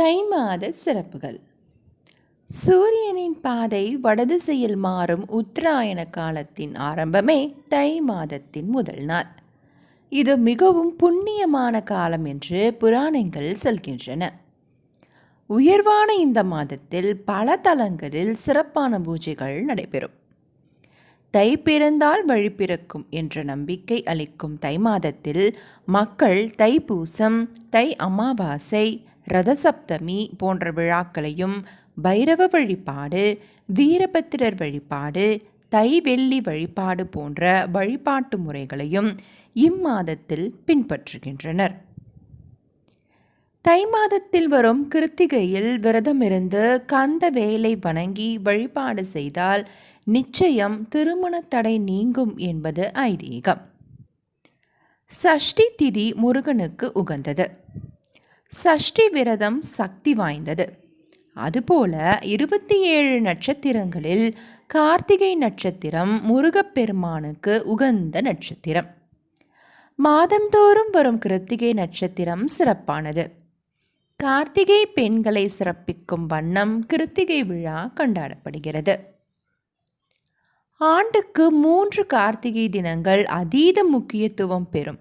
தை மாத சிறப்புகள். சூரியனின் பாதை வடதிசையில் மாறும் உத்தராயண காலத்தின் ஆரம்பமே தை மாதத்தின் முதல் நாள். இது மிகவும் புண்ணியமான காலம் என்று புராணங்கள் சொல்கின்றன. உயர்வான இந்த மாதத்தில் பல தலங்களில் சிறப்பான பூஜைகள் நடைபெறும். தை பிறந்தால் வழி பிறக்கும் என்ற நம்பிக்கை அளிக்கும் தை மாதத்தில் மக்கள் தைப்பூசம் தை அமாவாசை ரதசப்தமி போன்ற விழாக்களையும் பைரவ வழிபாடு வீரபத்திரர் வழிபாடு தை வெள்ளி வழிபாடு போன்ற வழிபாட்டு முறைகளையும் இம்மாதத்தில் பின்பற்றுகின்றனர். தை மாதத்தில் வரும் கிருத்திகையில் விரதமிருந்து கந்த வேலை வணங்கி வழிபாடு செய்தால் நிச்சயம் திருமண தடை நீங்கும் என்பது ஐதீகம். சஷ்டி திதி முருகனுக்கு உகந்தது. சஷ்டி விரதம் சக்தி வாய்ந்தது. அதுபோல இருபத்தி ஏழு நட்சத்திரங்களில் கார்த்திகை நட்சத்திரம் முருகப்பெருமானுக்கு உகந்த நட்சத்திரம். மாதந்தோறும் வரும் கிருத்திகை நட்சத்திரம் சிறப்பானது. கார்த்திகை பெண்களை சிறப்பிக்கும் வண்ணம் கிருத்திகை விழா கொண்டாடப்படுகிறது. ஆண்டுக்கு மூன்று கார்த்திகை தினங்கள் அதீத முக்கியத்துவம் பெறும்.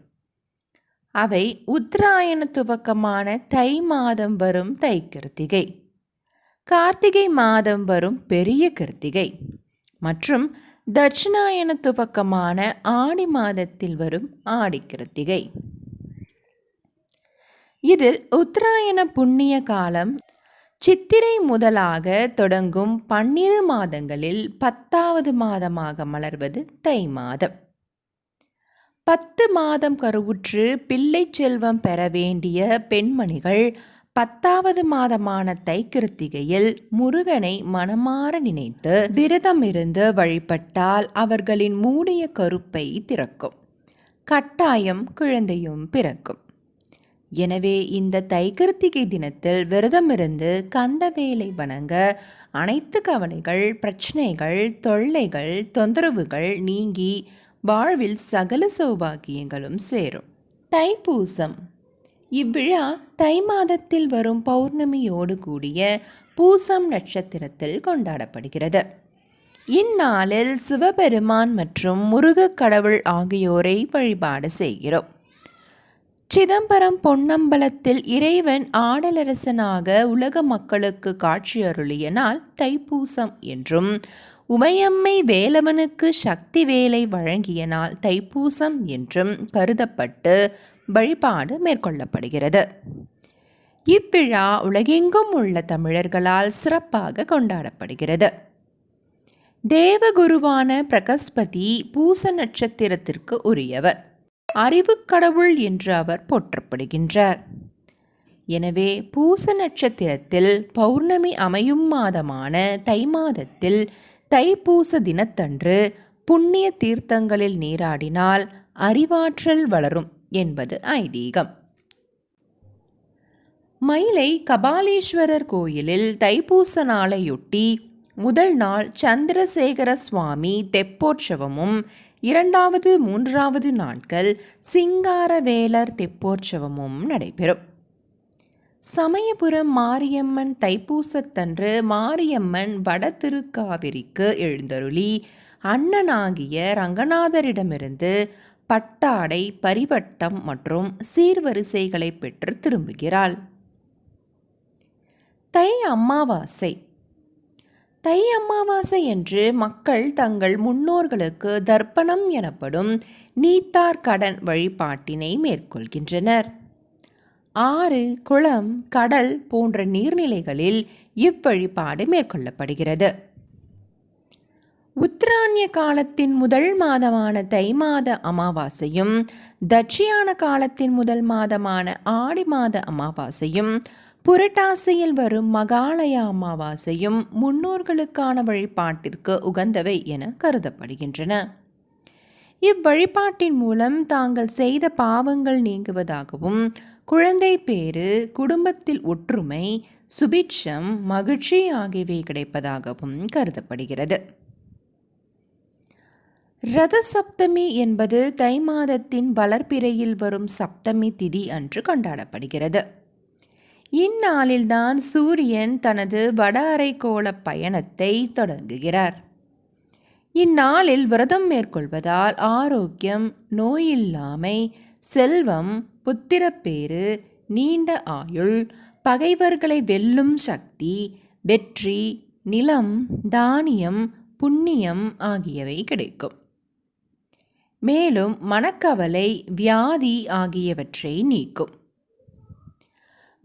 அவை உத்தராயண துவக்கமான தை மாதம் வரும் தை கிருத்திகை. கார்த்திகை மாதம் வரும் பெரிய கிருத்திகை. மற்றும் தட்சிணாயன துவக்கமான ஆடி மாதத்தில் வரும் ஆடி கிருத்திகை. இதில் உத்தராயண புண்ணிய காலம் சித்திரை முதலாக தொடங்கும் பன்னிரு மாதங்களில் பத்தாவது மாதமாக மலர்வது தை மாதம். பத்து மாதம் கருவுற்று பிள்ளை செல்வம் பெற வேண்டிய பெண்மணிகள் பத்தாவது மாதமான தை கிருத்திகையில் முருகனை மனமாற நினைத்து விரதம் இருந்து வழிபட்டால் அவர்களின் மூடிய கருப்பை திறக்கும். கட்டாயம் குழந்தையும் பிறக்கும். எனவே இந்த தைக்கிருத்திகை தினத்தில் விரதமிருந்து கந்தவேலை வணங்க அனைத்து கவலைகள் பிரச்சனைகள் தொல்லைகள் தொந்தரவுகள் நீங்கி வாழ்வில் சகல சௌபாகியங்களும் சேரும். தைப்பூசம். இவ்விழா தை மாதத்தில் வரும் பௌர்ணமியோடு கூடிய பூசம் நட்சத்திரத்தில் கொண்டாடப்படுகிறது. இந்நாளில் சிவபெருமான் மற்றும் முருகக் கடவுள் ஆகியோரை வழிபாடு செய்கிறோம். சிதம்பரம் பொன்னம்பலத்தில் இறைவன் ஆடலரசனாக உலக மக்களுக்கு காட்சியருளிய நாள் தைப்பூசம் என்றும் உமையம்மை வேலவனுக்கு சக்தி வேலை வழங்கிய நாள் தைப்பூசம் என்றும் கருதப்பட்டு வழிபாடு மேற்கொள்ளப்படுகிறது. இவ்விழா உலகெங்கும் உள்ள தமிழர்களால் சிறப்பாக கொண்டாடப்படுகிறது. தேவகுருவான பிரகஸ்பதி பூச நட்சத்திரத்திற்கு உரியவர். அறிவுக்கடவுள் என்று அவர் போற்றப்படுகின்றார். எனவே பூச நட்சத்திரத்தில் பௌர்ணமி அமையும் மாதமான தை மாதத்தில் தைப்பூச தினத்தன்று புண்ணிய தீர்த்தங்களில் நீராடினால் அறிவாற்றல் வளரும் என்பது ஐதீகம். மயிலை கபாலீஸ்வரர் கோயிலில் தைப்பூச நாளையொட்டி முதல் நாள் சந்திரசேகர சுவாமி தெப்போற்சவமும் இரண்டாவது மூன்றாவது நாட்கள் சிங்காரவேலர் தெப்போற்சவமும் நடைபெறும். சமயபுரம் மாரியம்மன் தைப்பூசத்தன்று மாரியம்மன் வட திருக்காவிரிக்கு எழுந்தருளி அண்ணனாகிய ரங்கநாதரிடமிருந்து பட்டாடை பரிவட்டம் மற்றும் சீர்வரிசைகளை பெற்று திரும்புகிறாள். தை அமாவாசை. தை அமாவாசை என்று மக்கள் தங்கள் முன்னோர்களுக்கு தர்ப்பணம் எனப்படும் நீத்தார் கடன் வழிபாட்டினை மேற்கொள்கின்றனர். ஆறு குளம் கடல் போன்ற நீர்நிலைகளில் இவ்வழிபாடு மேற்கொள்ளப்படுகிறது. உத்தராண்ய காலத்தின் முதல் மாதமான தை மாத அமாவாசையும் தட்சியான காலத்தின் முதல் மாதமான ஆடி மாத அமாவாசையும் புரட்டாசியில் வரும் மகாலய அமாவாசையும் முன்னோர்களுக்கான வழிபாட்டிற்கு உகந்தவை என கருதப்படுகின்றன. இவ்வழிபாட்டின் மூலம் தாங்கள் செய்த பாவங்கள் நீங்குவதாகவும் குழந்தை பேறு குடும்பத்தில் ஒற்றுமை சுபிட்சம் மகிழ்ச்சி ஆகியவை கிடைப்பதாகவும் கருதப்படுகிறது. ரத சப்தமி என்பது தை மாதத்தின் வளர்ப்பிறையில் வரும் சப்தமி திதி அன்று கொண்டாடப்படுகிறது. இந்நாளில்தான் சூரியன் தனது வட அரைக்கோள பயணத்தை தொடங்குகிறார். இந்நாளில் விரதம் மேற்கொள்வதால் ஆரோக்கியம் நோயில்லாமை செல்வம் புத்திரப்பேறு நீண்ட ஆயுள் பகைவர்களை வெல்லும் சக்தி வெற்றி நிலம் தானியம் புண்ணியம் ஆகியவை கிடைக்கும். மேலும் மனக்கவலை வியாதி ஆகியவற்றை நீக்கும்.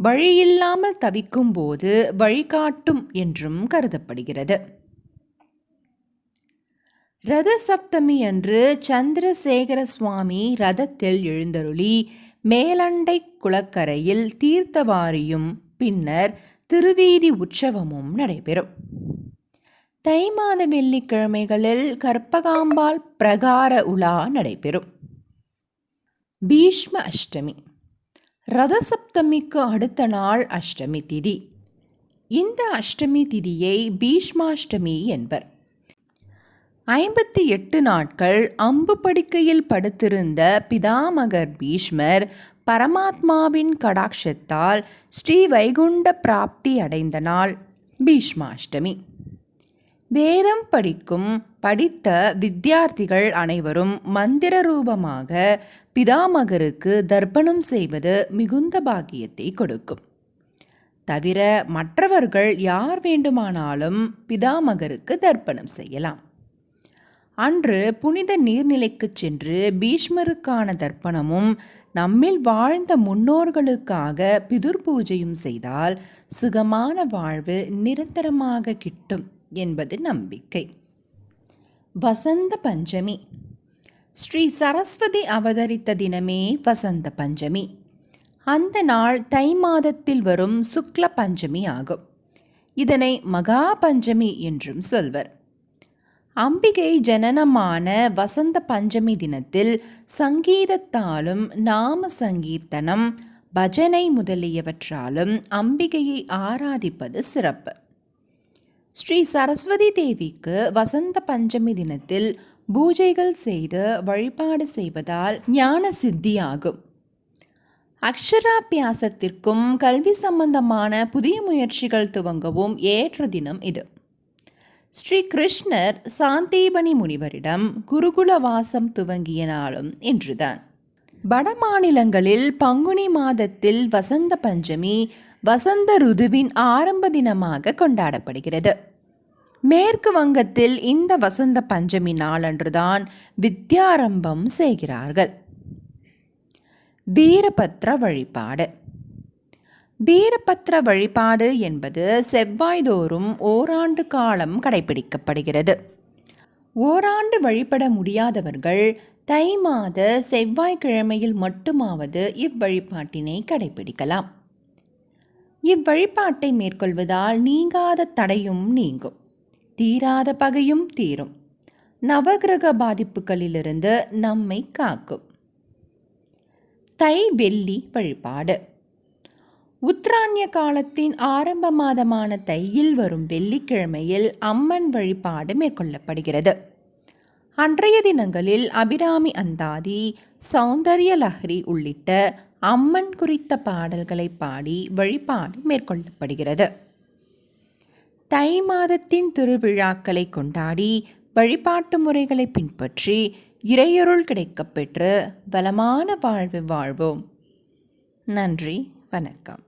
வழியில்லாமல் தவிக்கும் போது வழிகாட்டும் என்றும் கருதப்படுகிறது. ரத சப்தமி அன்று சந்திரசேகர சுவாமி ரதத்தில் எழுந்தருளி மேலண்டை குளக்கரையில் தீர்த்தவாரியும் பின்னர் திருவீதி உற்சவமும் நடைபெறும். தை மாத வெள்ளிக்கிழமைகளில் கற்பகாம்பாள் பிரகார உலா நடைபெறும். பீஷ்ம அஷ்டமி. ரதசப்தமிக்கு அடுத்த நாள் அஷ்டமி திதி. இந்த அஷ்டமி திதியை பீஷ்மாஷ்டமி என்பர். ஐம்பத்தி எட்டு நாட்கள் அம்பு படுக்கையில் படுத்திருந்த பிதாமகர் பீஷ்மர் பரமாத்மாவின் கடாட்சத்தால் ஸ்ரீ வைகுண்ட பிராப்தி அடைந்த நாள் பீஷ்மாஷ்டமி. வேதம் படிக்கும் படித்த வித்தியார்த்திகள் அனைவரும் மந்திர ரூபமாக பிதாமகருக்கு தர்ப்பணம் செய்வது மிகுந்த பாக்கியத்தை கொடுக்கும். தவிர மற்றவர்கள் யார் வேண்டுமானாலும் பிதாமகருக்கு தர்ப்பணம் செய்யலாம். அன்று புனித நீர்நிலைக்கு சென்று பீஷ்மருக்கான தர்ப்பணமும் நம்மில் வாழ்ந்த முன்னோர்களுக்காக பிதுர் பூஜையும் செய்தால் சுகமான வாழ்வு நிரந்தரமாக கிட்டும் என்பது நம்பிக்கை. வசந்த பஞ்சமி. ஸ்ரீ சரஸ்வதி அவதரித்த தினமே வசந்த பஞ்சமி. அந்த நாள் தை மாதத்தில் வரும் சுக்ல பஞ்சமி ஆகும். இதனை மகா பஞ்சமி என்றும் சொல்வர். அம்பிகை ஜனனமான வசந்த பஞ்சமி தினத்தில் சங்கீதத்தாலும் நாம சங்கீர்த்தனம் பஜனை முதலியவற்றாலும் அம்பிகையை ஆராதிப்பது சிறப்பு. ஸ்ரீ சரஸ்வதி தேவிக்கு வசந்த பஞ்சமி தினத்தில் பூஜைகள் செய்து வழிபாடு செய்வதால் ஞான சித்தியாகும். அக்ஷராபியாசத்திற்கும் கல்வி சம்பந்தமான புதிய முயற்சிகள் துவங்கவும் ஏற்ற தினம் இது. ஸ்ரீ கிருஷ்ணர் சாந்தீபனி முனிவரிடம் குருகுல வாசம் துவங்கிய நாளும் இன்றுதான். வட மாநிலங்களில் பங்குனி மாதத்தில் வசந்த பஞ்சமி வசந்த ருதுவின் ஆரம்ப தினமாக கொண்டாடப்படுகிறது. மேற்கு வங்கத்தில் இந்த வசந்த பஞ்சமி நாளன்றுதான் வித்யாரம்பம் செய்கிறார்கள். வீரபத்ர வழிபாடு. வீரபத்ர வழிபாடு என்பது செவ்வாய்தோறும் ஓராண்டு காலம் கடைபிடிக்கப்படுகிறது. ஓராண்டு வழிபட முடியாதவர்கள் தை மாத செவ்வாய்க்கிழமையில் மட்டுமாவது இவ்வழிபாட்டினை கடைபிடிக்கலாம். இவ்வழிபாட்டை மேற்கொள்வதால் நீங்காத தடையும் நீங்கும். தீராத பகையும் தீரும். நவகிரக பாதிப்புகளிலிருந்து நம்மை காக்கும். தை வெள்ளி வழிபாடு. உத்ராண்ய காலத்தின் ஆரம்ப மாதமான தையில் வரும் வெள்ளிக்கிழமையில் அம்மன் வழிபாடு மேற்கொள்ளப்படுகிறது. அன்றைய தினங்களில் அபிராமி அந்தாதி சௌந்தர்ய லஹரி உள்ளிட்ட அம்மன் குறித்த பாடல்களை பாடி வழிபாடு மேற்கொள்ளப்படுகிறது. தை மாதத்தின் திருவிழாக்களை கொண்டாடி வழிபாட்டு முறைகளை பின்பற்றி இறையொருள் கிடைக்கப்பெற்று பலமான வாழ்வு வாழ்வோம். நன்றி வணக்கம்.